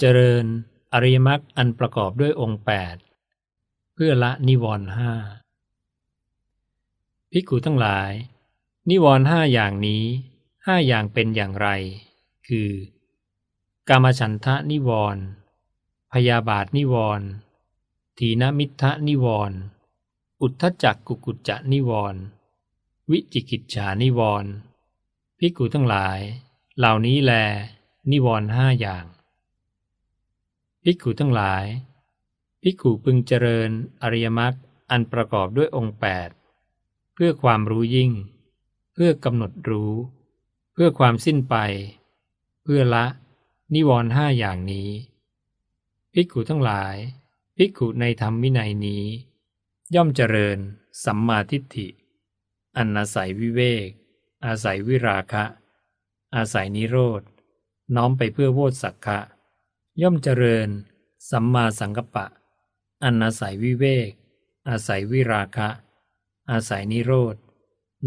เจริญอริยมรรคอันประกอบด้วยองค์แปดเพื่อละนิวรณ์ห้าภิกขุทั้งหลาย นิวรณ์ห้าอย่างนี้ห้าอย่างเป็นอย่างไร คือ กามฉันทะนิวรณ์พยาบาทนิวรณ์ทีนมิทธนิวรณ์อุทธจักกุกุจจะนิวรณ์วิจิกิจฉานิวรณ์ภิกขุทั้งหลาย เหล่านี้แล นิวรณ์ห้าอย่าง ภิกขุทั้งหลาย ภิกขุพึงเจริญอริยมรรคอันประกอบด้วยองค์แปดเพื่อความรู้ยิ่ง เพื่อกำหนดรู้ เพื่อความสิ้นไป เพื่อละ นิวรณ์ห้าอย่างนี้ ภิกขุทั้งหลาย ภิกขุในธรรมวินัยนี้ ย่อมเจริญ สัมมาทิฏฐิ อันอาศัยวิเวก อาศัยวิราคะ อาศัยนิโรธ น้อมไปเพื่อโวตสักคะ ย่อมเจริญ สัมมาสังกัปปะ อันอาศัยวิเวก อาศัยวิราคะ อาศัยนิโรธ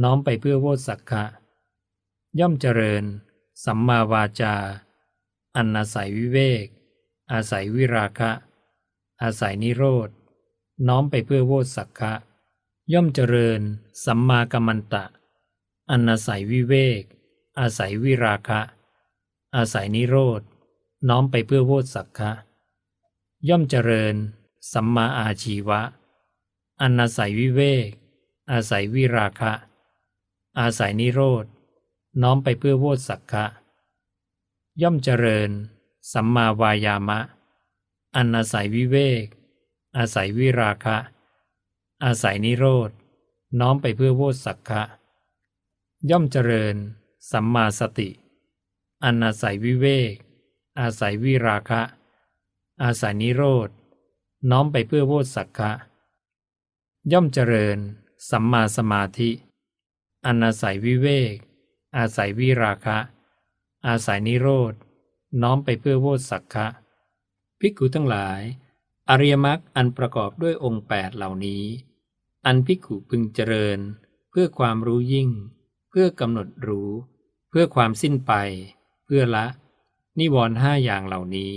น้อมไปเพื่อโวตสักคะย่อมเจริญ สัมมาวาจา อันอาศัยวิเวก อาศัยวิราคะ อาศัยนิโรธ น้อมไปเพื่อโวตสักคะย่อมเจริญ สัมมากัมมันตะ อันอาศัยวิเวก อาศัยวิราคะ อาศัยนิโรธ น้อมไปเพื่อโวตสักคะ ย่อมเจริญ สัมมาอาชีวะ อันอาศัยวิเวก อาศัยวิราคะ อาศัยนิโรธ น้อมไปเพื่อโวตสักคะ ย่อมเจริญ สัมมาวายามะ อันอาศัยวิเวก อาศัยวิราคะ อาศัยนิโรธ น้อมไปเพื่อโวตสักคะ ย่อมเจริญ สัมมาสติ อันอาศัยวิเวก อาศัยวิราคะ อาศัยนิโรธ น้อมไปเพื่อโวตสักคะย่อมเจริญ สัมมาสมาธิอันอาศัยวิเวก อาศัยวิราคะ อาศัยนิโรธ น้อมไปเพื่อโวตสักคะภิกขุทั้งหลาย อริยมรรคอันประกอบด้วยองค์แปดเหล่านี้ อันภิกขุพึงเจริญ เพื่อความรู้ยิ่ง เพื่อกำหนดรู้ เพื่อความสิ้นไป เพื่อละ นิวรณ์ห้าอย่างเหล่านี้